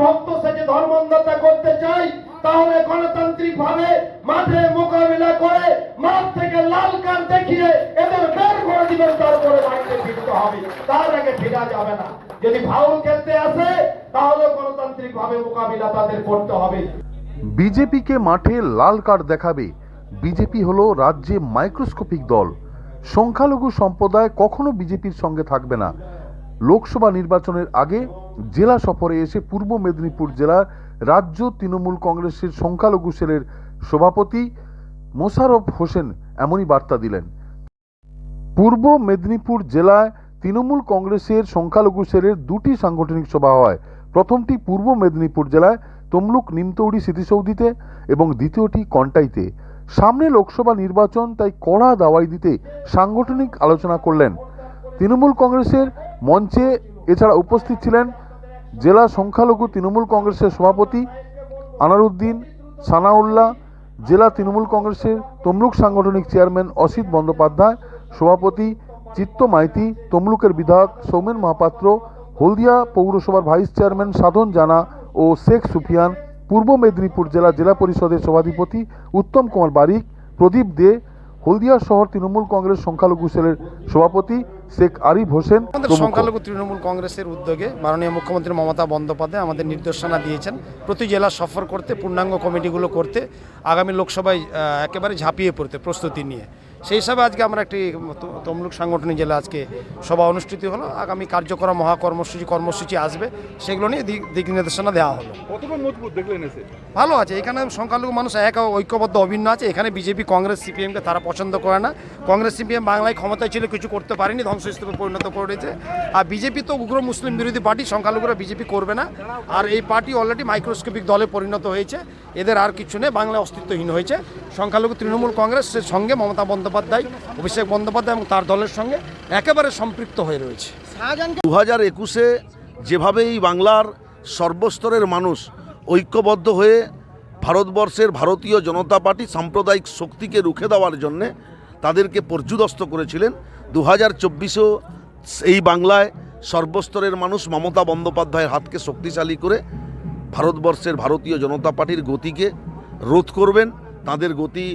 ভক্ত সেজে ধর্মন্দতা করতে চাই, তাহলে গণতান্ত্রিক ভাবে মাঠে মোকাবিলা করে, মাঠ থেকে লাল কার্ড দেখিয়ে এদের বের করে দিবেন, তারপরে বাড়িতে ফিরতে হবে। তার আগে ফেরা যাবে না। যদি ফাউল খেলতে আসে, তাহলে গণতান্ত্রিক ভাবে মোকাবিলা তাদের করতে হবে। বিজেপিকে মাঠে লাল কার্ড দেখাবে। বিজেপি হলো রাজ্যে মাইক্রোস্কোপিক দল। সংখ্যালঘু সম্প্রদায় কখনো বিজেপির সঙ্গে থাকবে না। লোকসভা নির্বাচনের আগে জেলা সফরে এসে পূর্ব মেদিনীপুর জেলার রাজ্য তৃণমূল কংগ্রেসের সংখ্যালঘু সেলের সভাপতি মোশারফ হোসেন এমনই বার্তা দিলেন। পূর্ব মেদিনীপুর জেলায় তৃণমূল কংগ্রেসের সংখ্যালঘু সেলের দুটি সাংগঠনিক সভা হয়। প্রথমটি পূর্ব মেদিনীপুর জেলায় তমলুক নিমতৌড়ি স্মৃতিসৌধিতে এবং দ্বিতীয়টি কন্টাইতে। সামনে লোকসভা নির্বাচন, তাই কড়া দাওয়াই দিতে সাংগঠনিক আলোচনা করলেন। তৃণমূল কংগ্রেসের মঞ্চে এছাড়া উপস্থিত ছিলেন জেলা সংখ্যালঘু তৃণমূল কংগ্রেসের সভাপতি আনারুদ্দিন সানাউল্লাহ, জেলা তৃণমূল কংগ্রেসের তমলুক সাংগঠনিক চেয়ারম্যান অসিত বন্দ্যোপাধ্যায়, সভাপতি চিত্ত মাইতি, তমলুকের বিধায়ক সৌমেন মহাপাত্র, হলদিয়া পৌরসভার ভাইস চেয়ারম্যান সাধন জানা ও শেখ সুফিয়ান, পূর্ব মেদিনীপুর জেলা জেলা পরিষদের সভাধিপতি উত্তম কুমার বারিক, প্রদীপ দে, হলদিয়া শহর তৃণমূল কংগ্রেস সংখ্যালঘু সেলের সভাপতি শেখ আরিফ হোসেন আমাদের সংখ্যালঘু তৃণমূল কংগ্রেসের উদ্যোগে মাননীয় মুখ্যমন্ত্রী মমতা বন্দ্যোপাধ্যায় আমাদের নির্দেশনা দিয়েছেন। প্রতি জেলা সফর করতে পূর্ণাঙ্গ কমিটিগুলো করতে আগামী লোকসভায় একেবারে ঝাঁপিয়ে পড়তে প্রস্তুতি নিয়ে। সেই হিসাবে আজকে আমরা একটি তমলুক সাংগঠনিক জেলা আজকে সভা অনুষ্ঠিত হলো। আগামী কার্যক্রম মহাকর্মসূচি কর্মসূচি আসবে। সেগুলো নিয়ে দিক নির্দেশনা দেওয়া হলো। ভালো আছে। এখানে সংখ্যালঘু মানুষ এক ঐক্যবদ্ধ অভিন্ন আছে। এখানে বিজেপি কংগ্রেস সিপিএমকে তারা পছন্দ করে না। কংগ্রেস সিপিএম বাংলায় ক্ষমতায় ছিল কিছু করতে পারেনি ধ্বংসস্তূপে পরিণত করেছে। আর বিজেপি তো উগ্র মুসলিম বিরোধী পার্টি সংখ্যালঘুরা বিজেপি করবে না। আর এই পার্টি অলরেডি মাইক্রোস্কোপিক দলে পরিণত হয়েছে। এদের আর কিছু নেই। বাংলায় অস্তিত্বহীন হয়েছে। সংখ্যালঘু তৃণমূল কংগ্রেসের সঙ্গে মমতা বন্দ্যোপাধ্যায় অভিষেক বন্দ্যোপাধ্যায় এবং তার দলের সঙ্গে একেবারে সম্পৃক্ত হয়ে রয়েছে। দু হাজার একুশে যেভাবে এই বাংলার সর্বস্তরের মানুষ ঐক্যবদ্ধ হয়ে ভারতবর্ষের ভারতীয় জনতা পার্টি সাম্প্রদায়িক শক্তিকে রুখে দেওয়ার জন্যে তাদেরকে পর্যুদস্ত করেছিলেন দু হাজার চব্বিশেও এই বাংলায় সর্বস্তরের মানুষ মমতা বন্দ্যোপাধ্যায়ের হাতকে শক্তিশালী করে ভারতবর্ষের ভারতীয় জনতা পার্টির গতিকে রোধ করবেন তাদের গতি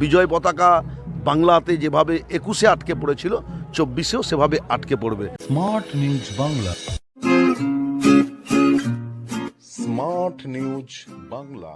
বিজয় পতাকা বাংলাতে যেভাবে একুশে আটকে পড়েছিল, চব্বিশেও সেভাবে আটকে পড়বে। Smart news Bangla. Smart news Bangla.